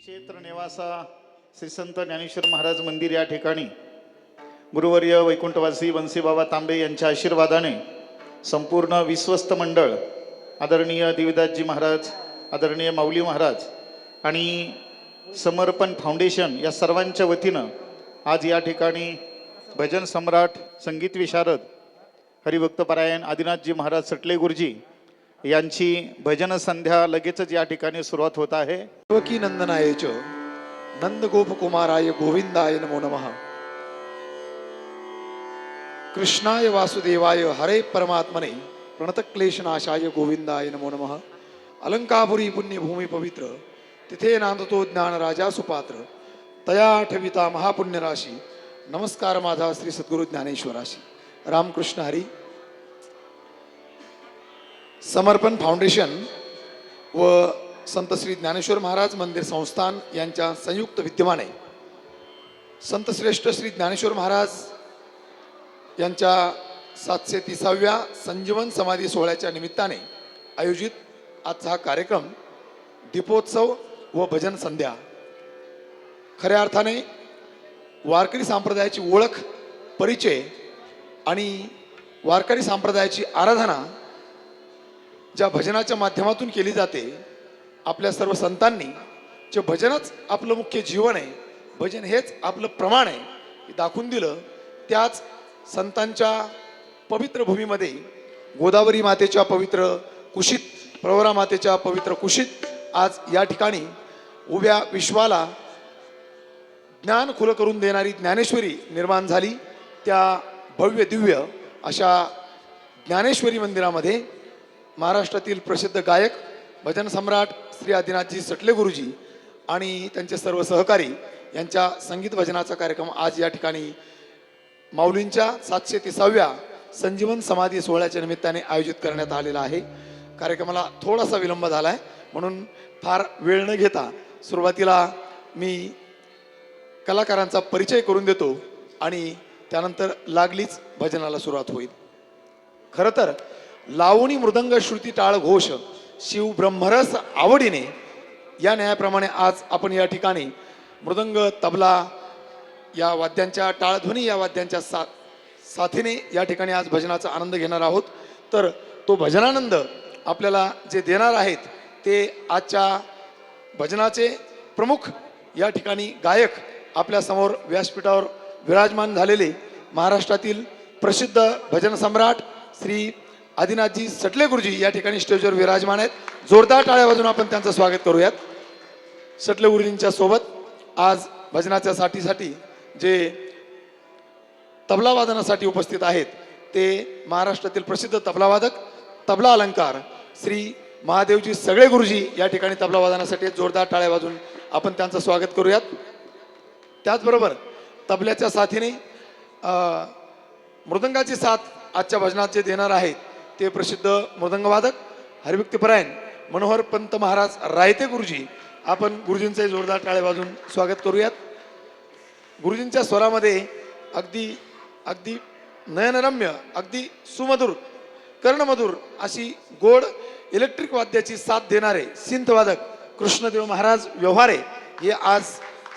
क्षेत्र निवासा श्री संत ज्ञानेश्वर महाराज मंदिर या ठिकाणी गुरुवर्य वैकुंठवासी वंशीबाबा तांबे यांच्या आशीर्वादाने संपूर्ण विश्वस्त मंडळ आदरणीय देविदासजी महाराज आदरणीय माऊली महाराज आणि समर्पण फाउंडेशन या सर्वांच्या वतीनं आज या ठिकाणी भजन सम्राट संगीत विशारद हरिभक्तपरायण आदिनाथजी महाराज सटले गुरुजी यांची भजन संध्या लगेचच या ठिकाणी सुरुवात होत आहे. देवकी नंदनाय च नंद गोप कुमाराय गोविंदाय नमो नमः. कृष्णाय वासुदेवाय हरे परमात्मने प्रणतक्लेशनाशाय गोविंदाय नमो नमः. अलंकापुरी पुण्यभूमी पवित्र तिथे नांदतो ज्ञान राजा सुपात्र तया ठविता महापुण्यराशी नमस्कार माझा श्री सद्गुरु ज्ञानेश्वराशी. रामकृष्ण हरी. समर्पण फाउंडेशन व संत श्री ज्ञानेश्वर महाराज मंदिर संस्थान यांच्या संयुक्त विद्यमाने संत श्रेष्ठ श्री ज्ञानेश्वर महाराज यांच्या सातशे तिसाव्या संजीवन समाधी सोहळ्याच्या निमित्ताने आयोजित आजचा हा कार्यक्रम दीपोत्सव व भजन संध्या. खऱ्या अर्थाने वारकरी संप्रदायाची ओळख परिचय आणि वारकरी संप्रदायाची आराधना ज्या भजनाच्या माध्यमातून केली जाते आपल्या सर्व संतांनी जे भजनच आपलं मुख्य जीवन आहे भजन हेच आपलं प्रमाण आहे हे दाखवून दिलं त्याच संतांच्या पवित्र भूमीमध्ये गोदावरी मातेच्या पवित्र कुशीत प्रवरा मातेच्या पवित्र कुशीत आज या ठिकाणी उभ्या विश्वाला ज्ञान खुलं करून देणारी ज्ञानेश्वरी निर्माण झाली. त्या भव्य दिव्य अशा ज्ञानेश्वरी मंदिरामध्ये महाराष्ट्रातील प्रसिद्ध गायक भजन सम्राट श्री आदिनाथजी सटले गुरुजी आणि त्यांचे सर्व सहकारी यांच्या संगीत भजनाचा कार्यक्रम आज या ठिकाणी माऊलींच्या सातशे तिसाव्या संजीवन समाधी सोहळ्याच्या निमित्ताने आयोजित करण्यात आलेला आहे. कार्यक्रमाला थोडासा विलंब झाला आहे म्हणून फार वेळ न घेता सुरुवातीला मी कलाकारांचा परिचय करून देतो आणि त्यानंतर लागलीच भजनाला सुरुवात होईल. खरं तर लावणी मृदंग श्रुती टाळ घोष शिव ब्रह्मरस आवडीने या न्यायाप्रमाणे आज आपण या ठिकाणी मृदंग तबला या वाद्यांच्या टाळध्वनी या वाद्यांच्या सा साथीने या ठिकाणी आज भजनाचा आनंद घेणार आहोत. तर तो भजनानंद आपल्याला जे देणार आहेत ते आजच्या भजनाचे प्रमुख या ठिकाणी गायक आपल्यासमोर व्यासपीठावर विराजमान झालेले महाराष्ट्रातील प्रसिद्ध भजन सम्राट श्री आदिनाथजी सटले गुरुजी या ठिकाणी स्टेजवर विराजमान आहेत. जोरदार टाळ्या वाजून आपण त्यांचं स्वागत करूयात. सटले गुरुजींच्या सोबत आज भजनाच्या साठीसाठी जे तबला वादनासाठी उपस्थित आहेत ते महाराष्ट्रातील प्रसिद्ध तबलावादक तबला अलंकार श्री महादेवजी सगळे गुरुजी या ठिकाणी तबला वादनासाठी जोरदार टाळ्या वाजून आपण त्यांचं स्वागत करूयात. त्याचबरोबर तबल्याच्या साथीने मृदंगाची साथ आजच्या भजनात जे देणार आहेत ते प्रसिद्ध मृदंगवादक हरिभक्तीपरायण मनोहर पंत महाराज रायते गुरुजी. आपण गुरुजींचे जोरदार टाळे वाजून स्वागत करूयात. गुरुजींच्या स्वरामध्ये अगदी अगदी नयनरम्य अगदी सुमधुर कर्णमधुर अशी गोड इलेक्ट्रिक वाद्याची साथ देणारे सिंथवादक कृष्णदेव महाराज व्यवहारे हे आज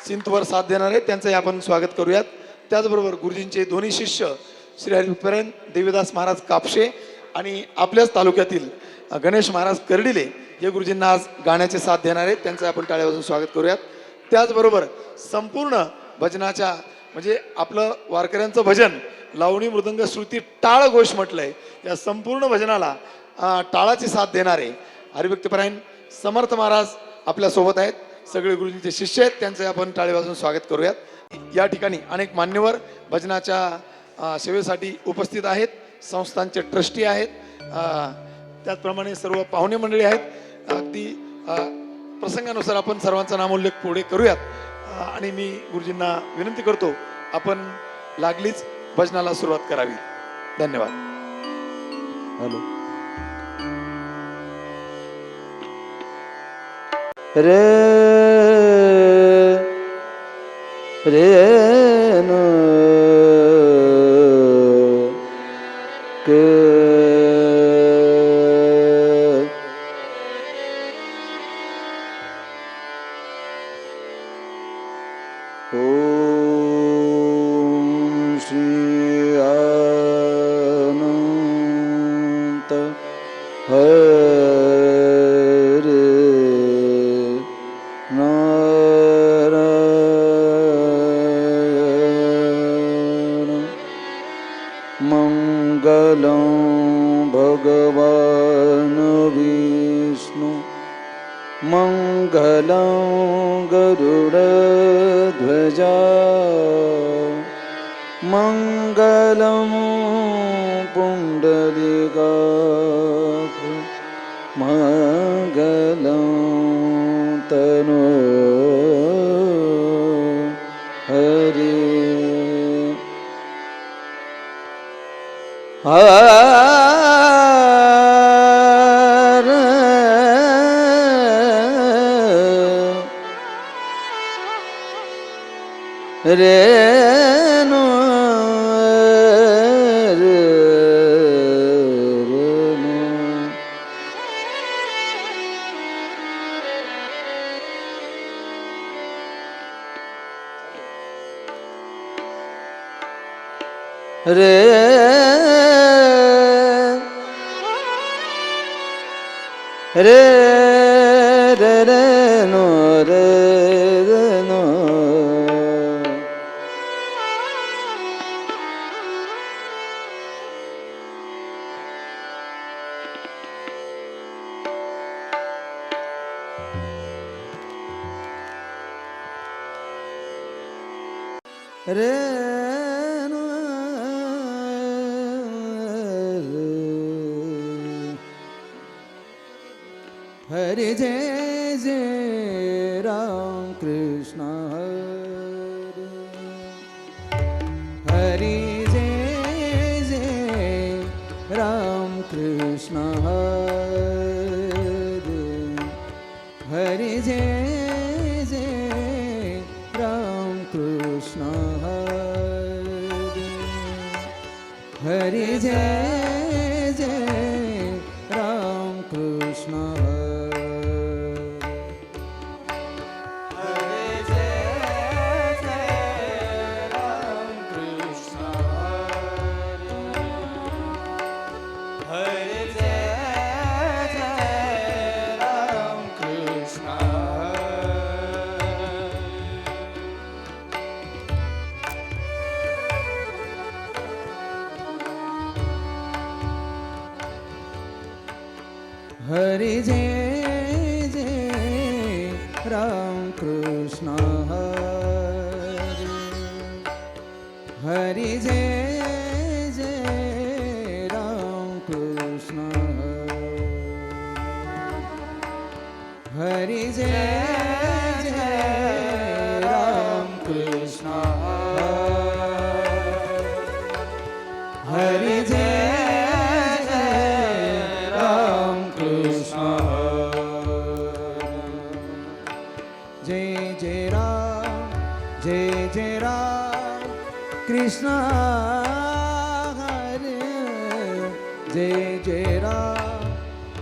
सिंथवर साथ देणारे त्यांचंही आपण स्वागत करूयात. त्याचबरोबर गुरुजींचे दोन्ही शिष्य श्री हरिपरायण देवीदास महाराज कापशे आणि आपल्याच तालुक्यातील गणेश महाराज कर्डिले हे गुरुजींना आज गाण्याचे साथ देणार आहेत. त्यांचं आपण टाळ्यापासून स्वागत करूयात. त्याचबरोबर संपूर्ण भजनाच्या म्हणजे आपलं वारकऱ्यांचं भजन लावणी मृदंग श्रुती टाळ घोष म्हटलंय. या संपूर्ण भजनाला टाळाची साथ देणारे हरिभक्तपरायण समर्थ महाराज आपल्यासोबत आहेत. सगळे गुरुजींचे शिष्य आहेत. त्यांचं आपण टाळे स्वागत करूयात. या ठिकाणी अनेक मान्यवर भजनाच्या सेवेसाठी उपस्थित आहेत. संस्थांचे ट्रस्टी आहेत अ, त्याचप्रमाणे सर्व पाहुणे मंडळी आहेत अगदी प्रसंगानुसार आपण सर्वांचा नामोल्लेख पुढे करूयात आणि मी गुरुजींना विनंती करतो आपण लागलीच भजनाला सुरुवात करावी धन्यवाद हॅलो रे रे ध्व मङ्गलम् मङ्गलं गङ्गलनू हरि। রে রে রে রে নো রে রে নো রে हरि जय जय हरि जय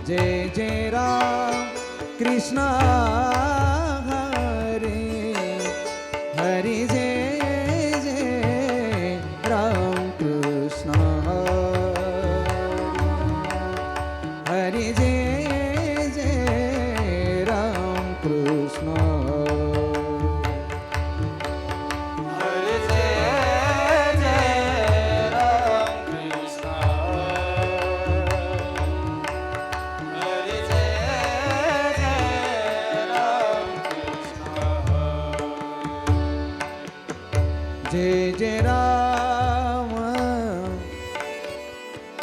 जय जय राम कृष्णा जय जय राम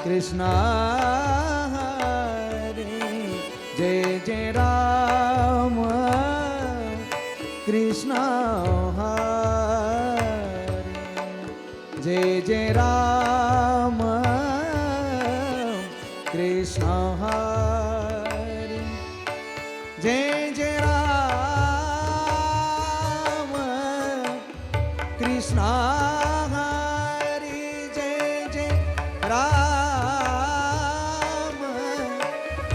कृष्णा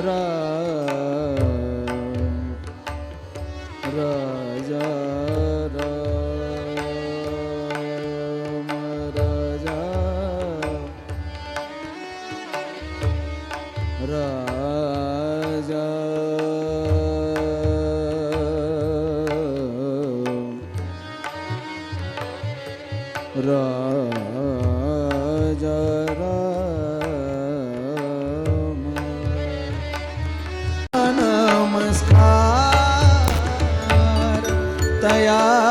राम तया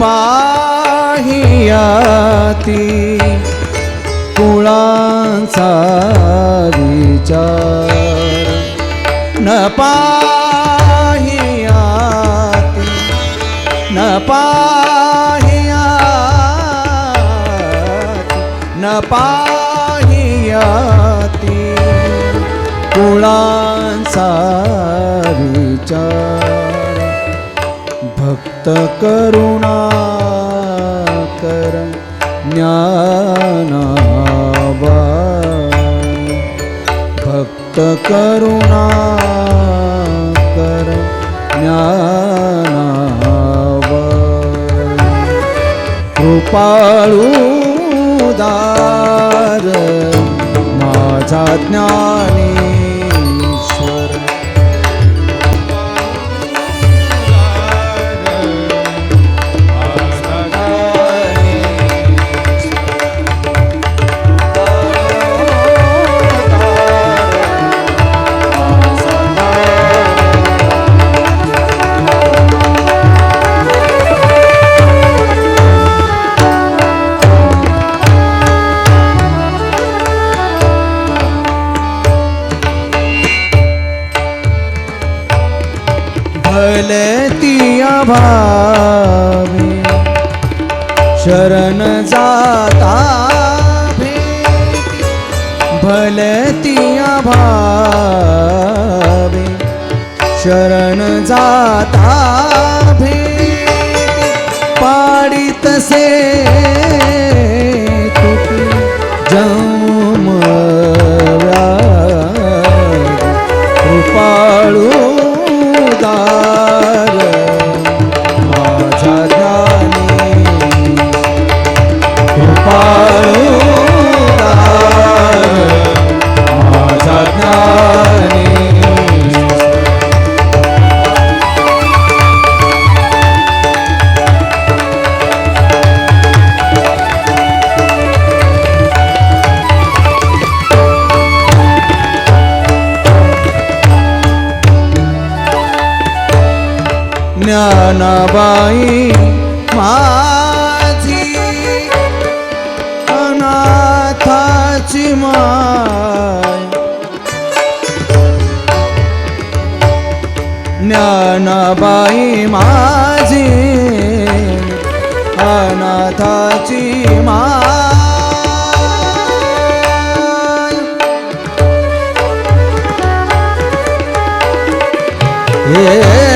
पाहियाती. कुळांचा विचार न पाहियाती. न पाहियाती. न पाहियाती. कुळांचा विचार. भक्त करुणा कर ज्ञानाबा भक्त करुणा कर ज्ञानावा कृपाळूदार माझा ज्ञानी शरण जाता भेटी पाडी तसे ज्ञानाबाई माझी अनाथाची माय. ज्ञानाबाई माझी अनाथाची माय. हे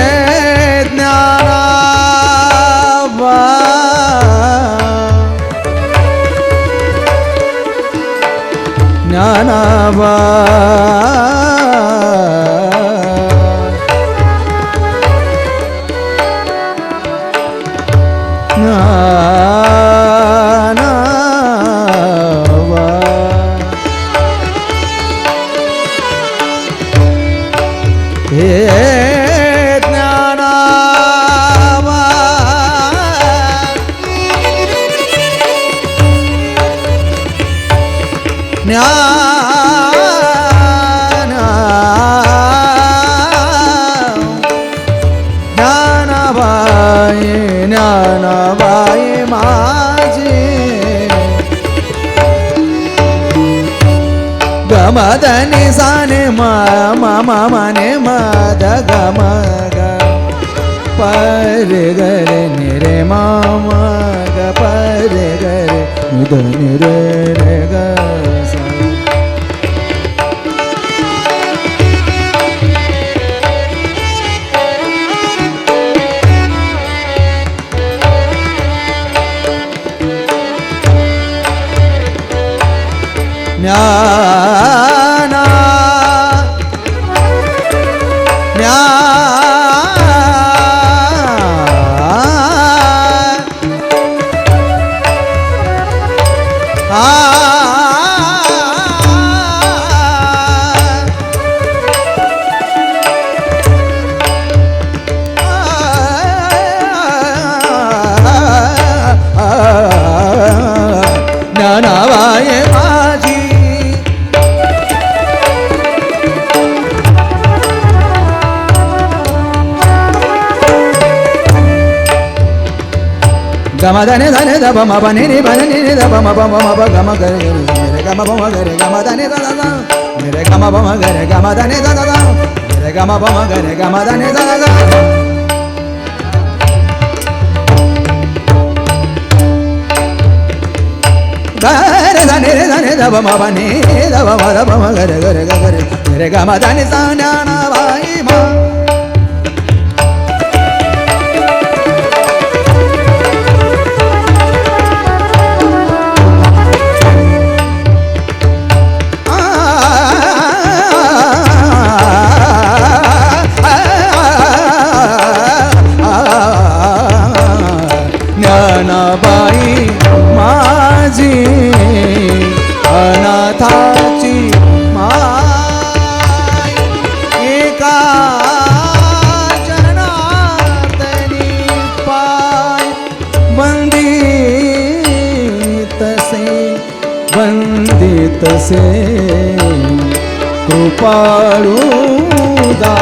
Yeah. ज्ञानाबाई माझी. गमदनी साने मा माने मद गम ग पर गरे निरे मामा ग पर गरे निद निरे रे ग. सा. गम धने धने द बम ब नि नि ब नि नि द बम ब म ब गम ग रे रे गम ब म ग रे गम धने द द द रे गम ब म ग रे गम धने द द द रे गम ब म ग रे गम धने द द द रे धने रे धने द तसे कृपाळू दा